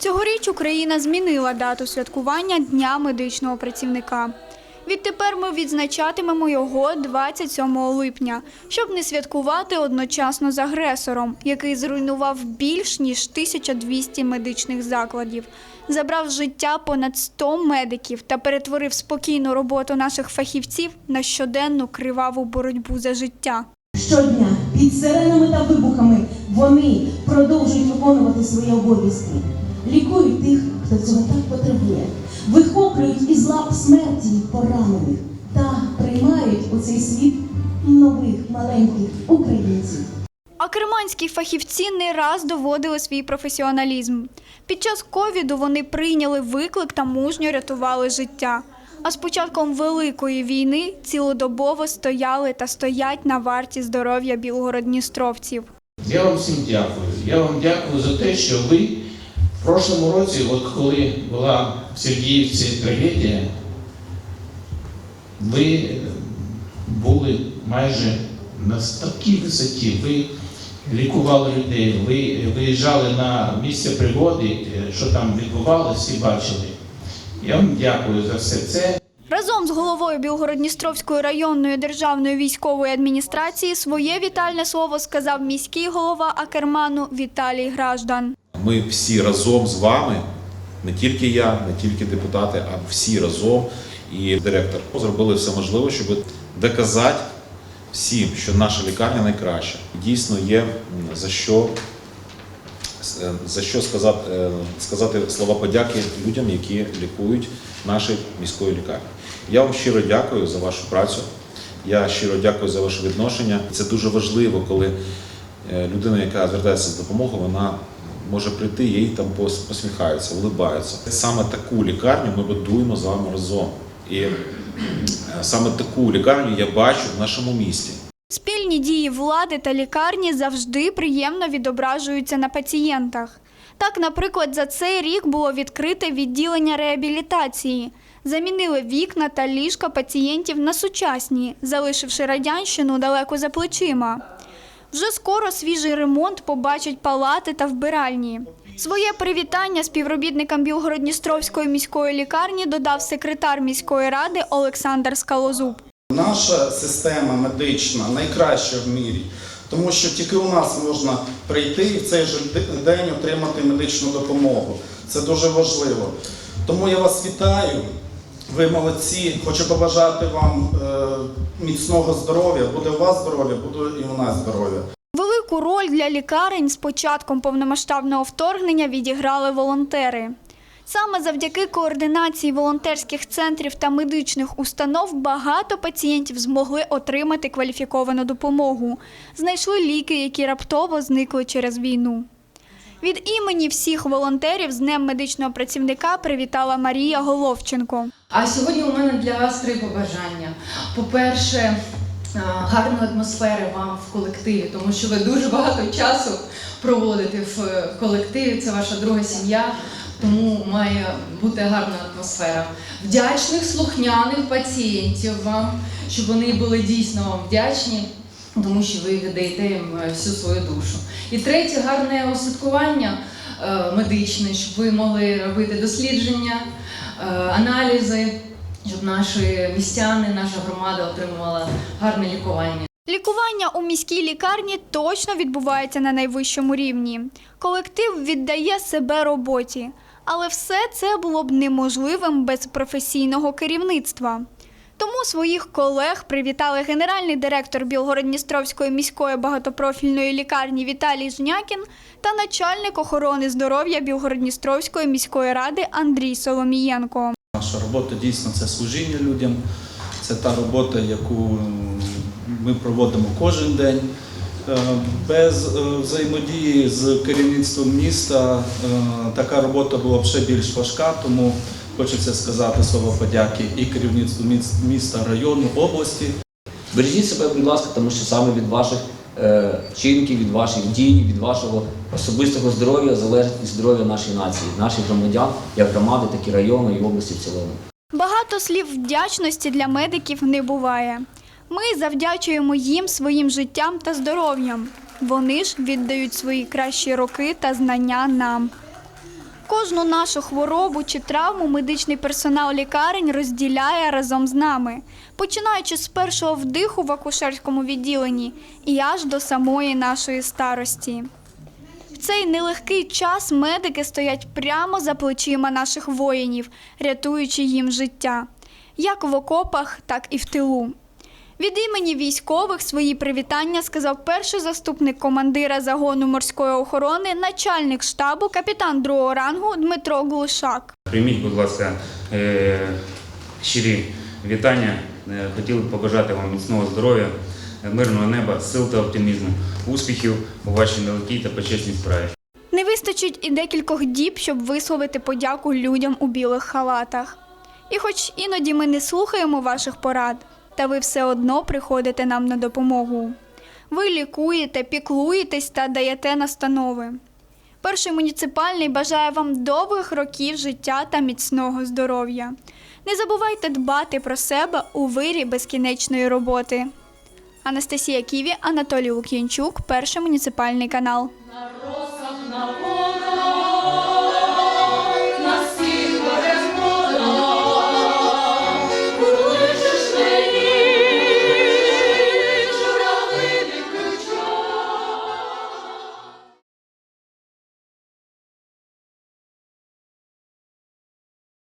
Цьогоріч Україна змінила дату святкування Дня медичного працівника. Відтепер ми відзначатимемо його 27 липня, щоб не святкувати одночасно з агресором, який зруйнував більш ніж 1200 медичних закладів, забрав життя понад 100 медиків та перетворив спокійну роботу наших фахівців на щоденну криваву боротьбу за життя. Щодня під сиренами та вибухами вони продовжують виконувати свої обов'язки, лікують тих, хто цього так потребує, вихоплюють із лап смерті поранених та приймають у цей світ нових маленьких українців. А керманські фахівці не раз доводили свій професіоналізм. Під час ковіду вони прийняли виклик та мужньо рятували життя. А з початком великої війни цілодобово стояли та стоять на варті здоров'я білгородністровців. Я вам всім дякую. Я вам дякую за те, що ви в прошлому році, от коли була в Сергіївці трагедія, ви були майже на такій висоті. Ви лікували людей, ви виїжджали на місце пригоди, е, що там відбувалося, і бачили. Я вам дякую за все це. Разом з головою Білгородністровської районної державної військової адміністрації своє вітальне слово сказав міський голова Акерману Віталій Граждан. Ми всі разом з вами, не тільки я, не тільки депутати, а всі разом і директор зробили все можливе, щоб доказати всім, що наша лікарня найкраща. Дійсно є за що, е, за що сказати, е, сказати слова подяки людям, які лікують наші міської лікарні. Я вам щиро дякую за вашу працю. Я щиро дякую за ваше відношення. Це дуже важливо, коли е, людина, яка звертається з допомогою, вона може прийти, їй там посміхаються, улибаються. Саме таку лікарню ми будуємо з вами разом. І е, саме таку лікарню я бачу в нашому місті. Спільні дії влади та лікарні завжди приємно відображуються на пацієнтах. Так, наприклад, за цей рік було відкрите відділення реабілітації. Замінили вікна та ліжка пацієнтів на сучасні, залишивши радянщину далеко за плечима. Вже скоро свіжий ремонт побачать палати та вбиральні. Своє привітання співробітникам Білгородністровської міської лікарні додав секретар міської ради Олександр Скалозуб. Наша система медична найкраща в мірі, тому що тільки у нас можна прийти і в цей же день отримати медичну допомогу. Це дуже важливо. Тому я вас вітаю. Ви молодці. Хочу побажати вам е, міцного здоров'я. Буде у вас здоров'я, буде і у нас здоров'я. Велику роль для лікарень з початком повномасштабного вторгнення відіграли волонтери. Саме завдяки координації волонтерських центрів та медичних установ багато пацієнтів змогли отримати кваліфіковану допомогу, знайшли ліки, які раптово зникли через війну. Від імені всіх волонтерів з Днем медичного працівника привітала Марія Головченко. А сьогодні у мене для вас три побажання. По-перше, е, гарної атмосфери вам в колективі, тому що ви дуже багато часу проводите в е, колективі. Це ваша друга сім'я, тому має бути гарна атмосфера. Вдячних, слухняних пацієнтів вам, щоб вони були дійсно вам вдячні. Тому що ви віддаєте їм е, всю свою душу. І третє гарне освяткування е, медичне, щоб ви могли робити дослідження, е, аналізи, щоб наші містяни, наша громада отримувала гарне лікування. Лікування у міській лікарні точно відбувається на найвищому рівні. Колектив віддає себе роботі, але все це було б неможливим без професійного керівництва. Тому своїх колег привітали генеральний директор Білгородністровської міської багатопрофільної лікарні Віталій Жнякін та начальник охорони здоров'я Білгородністровської міської ради Андрій Соломієнко. Наша робота дійсно це служіння людям, це та робота, яку ми проводимо кожен день. Е, Без е, взаємодії з керівництвом міста е, така робота була б ще більш важка, тому хочеться сказати слово подяки і керівництву міс- міста, району, області. Бережіть себе, будь ласка, тому що саме від ваших вчинків, від ваших дій, від вашого особистого здоров'я залежить і здоров'я нашої нації, наших громадян, як громади, так і району і області в цілому. Багато слів вдячності для медиків не буває. Ми завдячуємо їм своїм життям та здоров'ям. Вони ж віддають свої кращі роки та знання нам. Кожну нашу хворобу чи травму медичний персонал лікарень розділяє разом з нами, починаючи з першого вдиху в акушерському відділенні і аж до самої нашої старості. В цей нелегкий час медики стоять прямо за плечима наших воїнів, рятуючи їм життя, як в окопах, так і в тилу. Від імені військових свої привітання сказав перший заступник командира загону морської охорони, начальник штабу, капітан другого рангу Дмитро Глушак. Прийміть, будь ласка, е, щирі вітання. Е, Хотіли б побажати вам міцного здоров'я, мирного неба, сил та оптимізму, успіхів у вашій нелегкій та почесній справі. Не вистачить і декількох діб, щоб висловити подяку людям у білих халатах. І хоч іноді ми не слухаємо ваших порад, та ви все одно приходите нам на допомогу. Ви лікуєте, піклуєтесь та даєте настанови. Перший муніципальний бажає вам довгих років життя та міцного здоров'я. Не забувайте дбати про себе у вирі безкінечної роботи. Анастасія Ківі, Анатолій Лук'янчук, перший муніципальний канал.